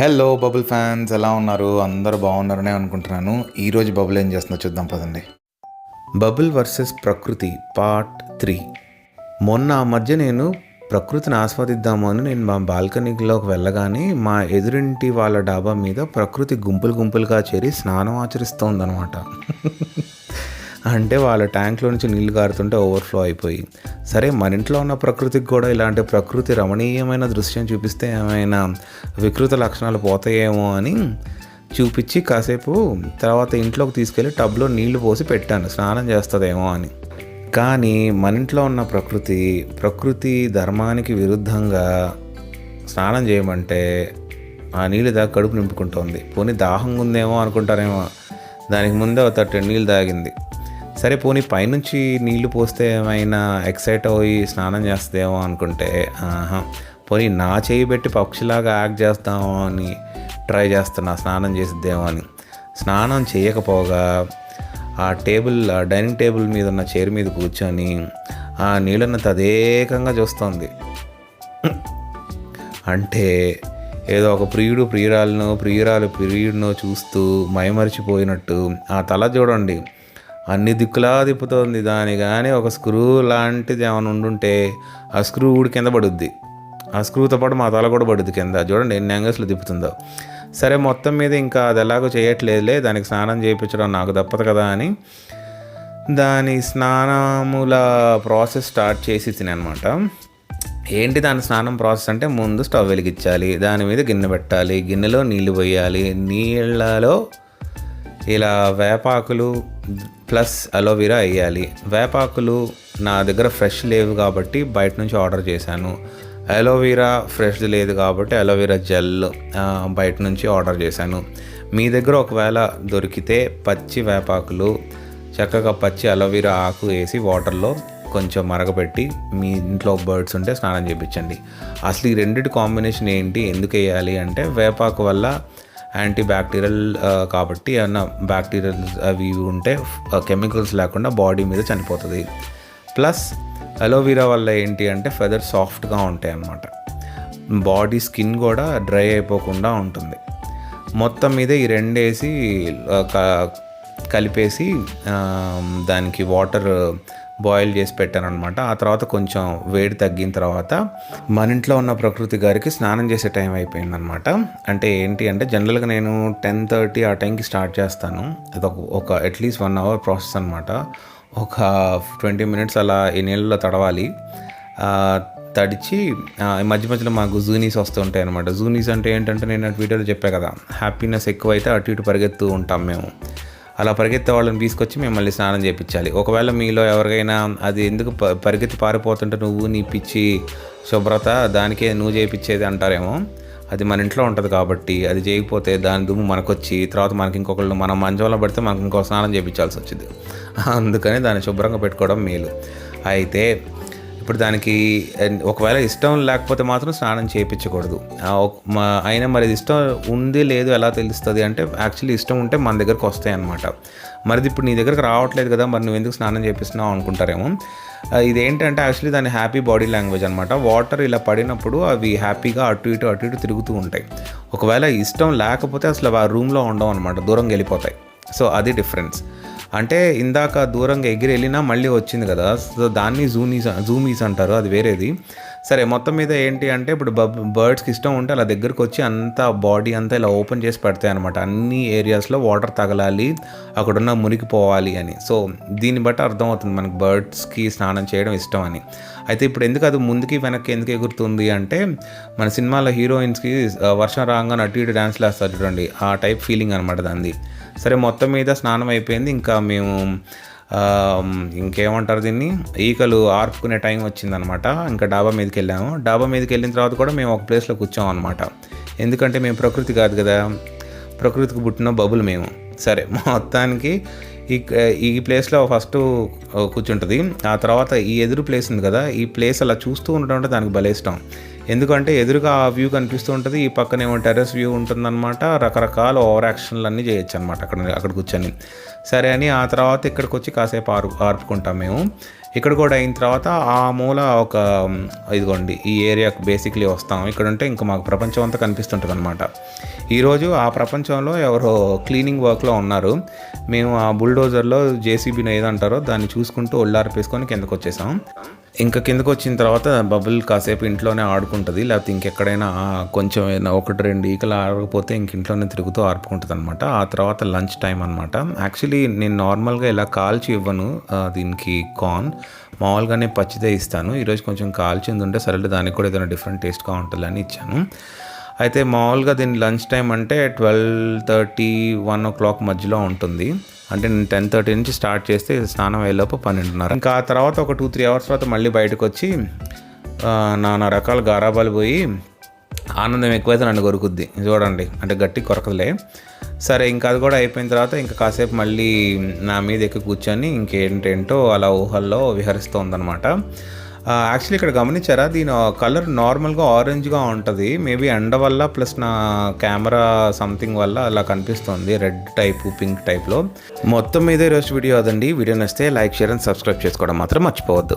Hello bubble fans ఎలా ఉన్నారు? అందరూ బాగున్నారనే అనుకుంటున్నాను. ఈరోజు బబుల్ ఏం చేస్తుందో చూద్దాం పదండి. బబుల్ వర్సెస్ ప్రకృతి పార్ట్ త్రీ మొన్న ఆ మధ్య నేను ప్రకృతిని ఆస్వాదిద్దాము అని నేను మా బాల్కనీలోకి వెళ్ళగానే మా ఎదురింటి వాళ్ళ డాబా మీద ప్రకృతి గుంపులు గుంపులుగా చేరి స్నానం ఆచరిస్తోందనమాట అంటే వాళ్ళ ట్యాంక్లో నుంచి నీళ్ళు కారుతుంటే ఓవర్ఫ్లో అయిపోయి. సరే మన ఇంట్లో ఉన్న ప్రకృతికి కూడా ఇలాంటి ప్రకృతి రమణీయమైన దృశ్యం చూపిస్తే ఏమైనా వికృత లక్షణాలు పోతాయేమో అని చూపించి కాసేపు తర్వాత ఇంట్లోకి తీసుకెళ్ళి టబ్లో నీళ్ళు పోసి పెట్టాను. స్నానం చేస్తుందేమో అని. కానీ మన ఇంట్లో ఉన్న ప్రకృతి ప్రకృతి ధర్మానికి విరుద్ధంగా స్నానం చేయమంటే ఆ నీళ్ళు దాకా కడుపు నింపుకుంటుంది. పోనీ దాహంగా ఉందేమో అనుకుంటారేమో. దానికి ముందే ఒక తట్టు నీళ్ళు తాగింది. సరే పోనీ పైనుంచి నీళ్ళు పోస్తే ఏమైనా ఎక్సైట్ అయ్యి స్నానం చేస్తుందేమో అనుకుంటే ఆహా పోనీ నా చేయి పెట్టి పక్షిలాగా యాక్ట్ చేస్తామో అని ట్రై చేస్తున్నా స్నానం చేసిద్దేమో అని. స్నానం చేయకపోగా ఆ టేబుల్ ఆ డైనింగ్ టేబుల్ మీద ఉన్న చైర్ మీద కూర్చొని ఆ నీళ్ళను తదేకంగా చూస్తోంది. అంటే ఏదో ఒక ప్రియుడు ప్రియురాలను ప్రియురాలు ప్రియుడినో చూస్తూ మైమరిచిపోయినట్టు ఆ తల చూడండి. అన్ని దిక్కులా తిప్పుతోంది దాని కానీ ఒక స్క్రూ లాంటిది ఏమైనా ఉండుంటే ఆ స్క్రూ ఊడి కింద పడుద్ది. ఆ స్క్రూతో పాటు మా తల కూడా పడుద్ది కింద. చూడండి ఎన్ని యాంగిల్స్లో తిప్పుతుందో. సరే మొత్తం మీద ఇంకా అది ఎలాగో చేయట్లేదులే దానికి స్నానం చేయించడం నాకు తప్పదు కదా అని దాని స్నానముల ప్రాసెస్ స్టార్ట్ చేసి అనమాట ఏంటి దాని స్నానం ప్రాసెస్ అంటే ముందు స్టవ్ వెలిగించాలి దాని మీద గిన్నె పెట్టాలి గిన్నెలో నీళ్ళు పోయాలి నీళ్ళలో ఇలా వేపాకులు ప్లస్ అలోవెరా వేయాలి. వేపాకులు నా దగ్గర ఫ్రెష్ లేవు కాబట్టి బయట నుంచి ఆర్డర్ చేశాను. అలోవెరా ఫ్రెష్ లేదు కాబట్టి అలోవెరా జెల్ బయట నుంచి ఆర్డర్ చేశాను. మీ దగ్గర ఒకవేళ దొరికితే పచ్చి వేపాకులు చక్కగా పచ్చి అలోవెరా ఆకు వేసి వాటర్లో కొంచెం మరగపెట్టి మీ ఇంట్లో బర్డ్స్ ఉంటే స్నానం చేయించండి అసలు ఈ రెండిటి కాంబినేషన్ ఏంటి? ఎందుకు వేయాలి అంటే వేపాకు వల్ల యాంటీ బ్యాక్టీరియల్ కాబట్టి ఏమన్నా బ్యాక్టీరియల్ అవి ఇవి ఉంటే కెమికల్స్ లేకుండా బాడీ మీద చనిపోతుంది. ప్లస్ అలోవెరా వల్ల ఏంటి అంటే ఫెదర్ సాఫ్ట్గా ఉంటాయి అన్నమాట బాడీ స్కిన్ కూడా డ్రై అయిపోకుండా ఉంటుంది. మొత్తం మీద ఈ రెండేసి కలిపేసి దానికి వాటర్ బాయిల్ చేసి పెట్టాను అనమాట ఆ తర్వాత కొంచెం వేడి తగ్గిన తర్వాత మన ఇంట్లో ఉన్న ప్రకృతి గారికి స్నానం చేసే టైం అయిపోయిందనమాట అంటే ఏంటి అంటే జనరల్గా నేను టెన్ థర్టీ ఆ టైంకి స్టార్ట్ చేస్తాను. అది ఒక ఒక అట్లీస్ట్ వన్ అవర్ ప్రాసెస్ అనమాట ఒక ట్వంటీ మినిట్స్ అలా ఈ నీళ్ళలో తడవాలి. తడిచి మధ్య మధ్యలో మాకు జూనీస్ వస్తూ ఉంటాయి అనమాట జూనీస్ అంటే ఏంటంటే నేను వీడియోలో చెప్పా కదా హ్యాపీనెస్ ఎక్కువైతే అటు ఇటు పరిగెత్తూ ఉంటాం మేము. అలా పరిగెత్తే వాళ్ళని తీసుకొచ్చి మేము మళ్ళీ స్నానం చేయించాలి ఒకవేళ మీలో ఎవరికైనా అది ఎందుకు ప- పరిగెత్తి పారిపోతుంటే నువ్వు నీ పిచ్చి శుభ్రత దానికే నువ్వు చేయించేది అంటారేమో. అది మన ఇంట్లో ఉంటుంది కాబట్టి అది చేయకపోతే దాని దుమ్ము మనకొచ్చి తర్వాత మనకి ఇంకొకళ్ళు మనం మంచంలో పడితే మనకి ఇంకో స్నానం చేయించాల్సి వచ్చింది. అందుకని దాన్ని శుభ్రంగా పెట్టుకోవడం మేలు. అయితే ఇప్పుడు దానికి ఒకవేళ ఇష్టం లేకపోతే మాత్రం స్నానం చేయించకూడదు. అయినా మరి ఇది ఇష్టం ఉంది లేదు ఎలా తెలుస్తుంది అంటే యాక్చువల్లీ ఇష్టం ఉంటే మన దగ్గరకు వస్తాయి అనమాట మరి ఇప్పుడు నీ దగ్గరకు రావట్లేదు కదా మరి నువ్వు ఎందుకు స్నానం చేపిస్తున్నావు అనుకుంటారేమో. ఇదేంటంటే యాక్చువల్లీ దాని హ్యాపీ బాడీ లాంగ్వేజ్ అనమాట వాటర్ ఇలా పడినప్పుడు అవి హ్యాపీగా అటు ఇటు అటు ఇటు తిరుగుతూ ఉంటాయి. ఒకవేళ ఇష్టం లేకపోతే అసలు ఆ రూమ్లో ఉండవు అనమాట దూరంగా వెళ్ళిపోతాయి. సో అది డిఫరెన్స్ అంటే ఇందాక దూరంగా ఎగిరి వెళ్ళినా మళ్ళీ వచ్చింది కదా. సో దాన్ని జూనీస్ జూమీస్ అంటారు అది వేరేది. సరే మొత్తం మీద ఏంటి అంటే ఇప్పుడు బబ్ బర్డ్స్కి ఇష్టం ఉంటే అలా దగ్గరకు వచ్చి అంతా బాడీ అంతా ఇలా ఓపెన్ చేసి పెడతాయి అనమాట అన్ని ఏరియాస్లో వాటర్ తగలాలి అక్కడున్న మునిగిపోవాలి అని. సో దీన్ని బట్టి అర్థమవుతుంది మనకు బర్డ్స్కి స్నానం చేయడం ఇష్టం అని. అయితే ఇప్పుడు ఎందుకు అది ముందుకి వెనక్కి ఎందుకు ఎగురుతుంది అంటే మన సినిమాలో హీరోయిన్స్కి వర్షం రాగానే అటు ఇటు డ్యాన్స్లు వేస్తారు చూడండి. ఆ టైప్ ఫీలింగ్ అనమాట దాన్ని సరే మొత్తం మీద స్నానం అయిపోయింది. ఇంకా మేము ఇంకేమంటారు దీన్ని? ఈకలు ఆర్పుకునే టైం వచ్చిందనమాట. ఇంకా డాబా మీదకి వెళ్ళాము. డాబా మీదకి వెళ్ళిన తర్వాత కూడా మేము ఒక ప్లేస్లో కూర్చోం అనమాట. ఎందుకంటే మేము ప్రకృతి కాదు కదా. ప్రకృతికి పుట్టిన బబుల్ మేము. సరే మొత్తానికి ఈ ఈ ప్లేస్లో ఫస్ట్ కూర్చుంటుంది. ఆ తర్వాత ఈ ఎదురు ప్లేస్ ఉంది కదా. ఈ ప్లేస్ అలా చూస్తూ ఉండటం అంటే దానికి భలే ఇష్టం. ఎందుకంటే ఎదురుగా ఆ వ్యూ కనిపిస్తూ ఉంటుంది ఈ పక్కనేమో టెర్రస్ వ్యూ ఉంటుందన్నమాట. రకరకాల ఓవర్ యాక్షన్లు అన్నీ చేయొచ్చు అనమాట అక్కడ అక్కడ కూర్చొని. సరే అని ఆ తర్వాత ఇక్కడికి వచ్చి కాసేపు ఆరు ఆర్పుకుంటాం మేము. ఇక్కడ కూడా అయిన తర్వాత ఆ మూల ఒక ఇదిగోండి ఈ ఏరియాకు బేసిక్లీ వస్తాం. ఇక్కడ ఉంటే ఇంకా మాకు ప్రపంచం అంతా కనిపిస్తుంటుంది అనమాట ఈరోజు ఆ ప్రపంచంలో ఎవరో క్లీనింగ్ వర్క్లో ఉన్నారు. మేము ఆ బుల్డోజర్లో జేసీబీని ఏదంటారో దాన్ని చూసుకుంటూ ఒళ్ళార్పేసుకొని కిందకు వచ్చేసాం ఇంకా కిందకు వచ్చిన తర్వాత బబుల్ కాసేపు ఇంట్లోనే ఆడుకుంటుంది లేకపోతే ఇంకెక్కడైనా కొంచెం ఏదైనా ఒకటి రెండు ఈకలు ఆడకపోతే ఇంక ఇంట్లోనే తిరుగుతూ ఆడుకుంటుంది అనమాట ఆ తర్వాత లంచ్ టైం అనమాట యాక్చువల్లీ నేను నార్మల్గా ఇలా కాల్చి ఇవ్వను దీనికి కార్న్. మామూలుగానే పచ్చిదే ఇస్తాను. ఈరోజు కొంచెం కాల్చింది ఉంటే సరే దానికి కూడా ఏదైనా డిఫరెంట్ టేస్ట్గా ఉంటుందని ఇచ్చాను. అయితే మామూలుగా దీని లంచ్ టైం అంటే twelve thirty one o'clock మధ్యలో ఉంటుంది. అంటే నేను టెన్ థర్టీ నుంచి స్టార్ట్ చేస్తే స్నానం అయ్యేలోపు పన్నెండున్నర. ఇంకా ఆ తర్వాత ఒక టూ త్రీ అవర్స్ తర్వాత మళ్ళీ బయటకు వచ్చి నానా రకాల గారాబాలు పోయి ఆనందం ఎక్కువైతే నన్ను కొరుకుద్ది. చూడండి అంటే గట్టి కొరకదులే. సరే ఇంకా అది కూడా అయిపోయిన తర్వాత ఇంకా కాసేపు మళ్ళీ నా మీద ఎక్కి కూర్చొని ఇంకేంటేంటో అలా ఊహల్లో విహరిస్తోందనమాట యాక్చువల్లీ ఇక్కడ గమనించారా? దీని కలర్ నార్మల్గా ఆరెంజ్గా ఉంటుంది. మేబీ ఎండ వల్ల ప్లస్ నా కెమెరా సంథింగ్ వల్ల అలా కనిపిస్తుంది. రెడ్ టైప్ పింక్ టైప్లో మొత్తం మీద ఈరోజు వీడియో అదండి. వీడియో నచ్చితే లైక్ షేర్ అండ్ సబ్స్క్రైబ్ చేసుకోవడం మాత్రం మర్చిపోవద్దు.